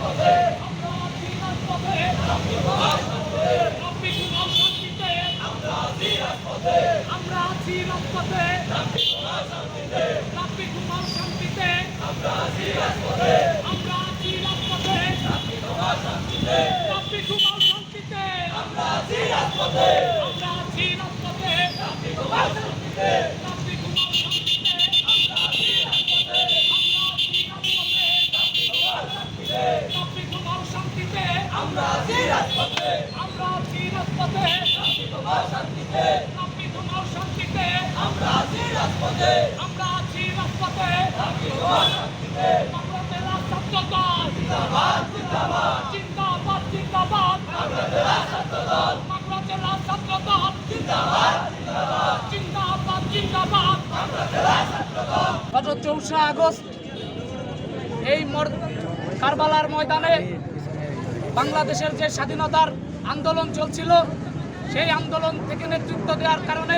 আমরা আছি রাজপথে। রাব্বি কুমার আমরা আছি রাজপথে আমরা আছি রাজপথে রাব্বি কুমার আমরা আছি আমরা আছি রাজপথে আমরা আছি রাজপথে রাব্বি কুমার শান্তিতে জেলা ছাত্র দল জিন্দাবাদ চৌঠা আগস্ট এই মর- কারবালার ময়দানে বাংলাদেশের যে স্বাধীনতার আন্দোলন চলছিল সেই আন্দোলন থেকে নেতৃত্ব দেওয়ার কারণে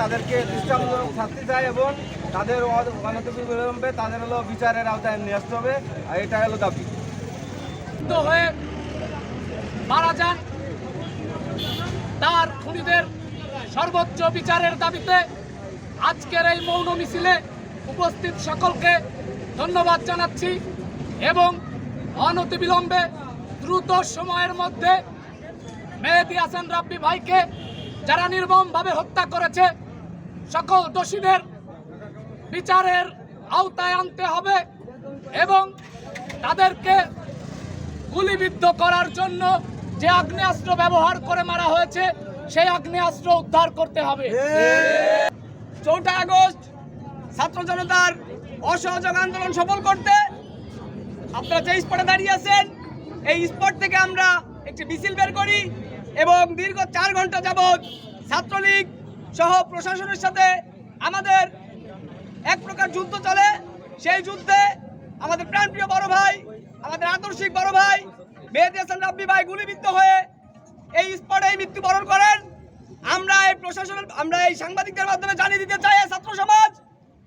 তাদেরকে দৃষ্টান্তমূলক শাস্তি চাই এবং তাদের অনতিবিলম্বে তাদের হলো বিচারের আওতায় নিয়ে আসতে হবে আর এটা হলো দাবি। হয়ে মারা যান তার খুনিদের সর্বোচ্চ বিচারের দাবিতে আজকের এই মৌন মিছিলে উপস্থিত সকলকে ধন্যবাদ জানাচ্ছি এবং অনতিবিলম্বে দ্রুত সময়ের মধ্যে মেহেদি হাসান রাব্বি ভাইকে যারা নির্মমভাবে হত্যা করেছে, সকল দোষীদের বিচারের আওতায় আনতে হবে এবং তাদেরকে গুলিবিদ্ধ করার জন্য যে আগ্নেয়াস্ত্র ব্যবহার করে মারা হয়েছে, সেই আগ্নেয়াস্ত্র উদ্ধার করতে হবে। চৌঠা আগস্ট, ছাত্র জনতার অসহযোগ আন্দোলন সফল করতে আপনারা যে স্পটে দাঁড়িয়ে আছেন এই স্পট থেকে আমরা একটি মিছিল বের করি এবং দীর্ঘ চার ঘণ্টা যাবৎ ছাত্রলীগ সহ প্রশাসনের সাথে আমাদের এক প্রকার যুদ্ধ চলে। সেই যুদ্ধে আমাদের প্রাণপ্রিয় বড় ভাই, আমাদের আদর্শিক বড় ভাই, মেহেদি হাসান রাব্বি ভাই গুলিবিদ্ধ হয়ে এই স্পটেই মৃত্যুবরণ করেন। আমরা এই প্রশাসনের, আমরা এই সাংবাদিকদের মাধ্যমে জানিয়ে দিতে চাই ছাত্র সমাজ,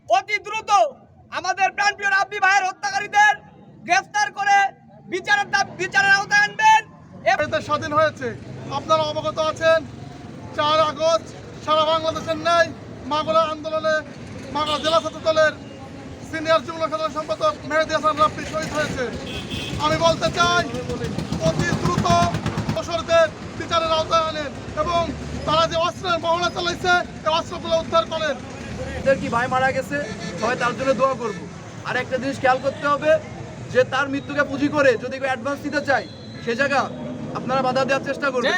অতি দ্রুত আমাদের প্রাণপ্রিয় রাব্বি ভাইয়ের হত্যাকারীদের গ্রেফতার করে বিচারের দাব- বিচারের আওতায় আনবেন। এবং স্বাধীন হয়েছে। আপনারা অবগত আছেন চার আগস্ট সারা বাংলাদেশের ন্যায় মাগুরা আন্দোলনে মাগুরা জেলা ছাত্র দলের সিনিয়র যুগ্ম সাধারণ সম্পাদক মেহেদি হাসান রাব্বি শহীদ হয়েছে। আমি বলতে চাই অতি দ্রুত দোষরদের বিচারের আওতায় আনেন এবং তারা যে অস্ত্রের মহড়া চালাইছে এই অস্ত্রগুলো উদ্ধার করেন। এদের কি ভাই মারা গেছে? সবাই তার জন্য দোয়া করব। আর একটা জিনিস খেয়াল করতে হবে যে তার মৃত্যুকে পুঁজি করে যদি কেউ অ্যাডভান্স দিতে চায় সে জায়গা আপনারা বাধা দেওয়ার চেষ্টা করবেন।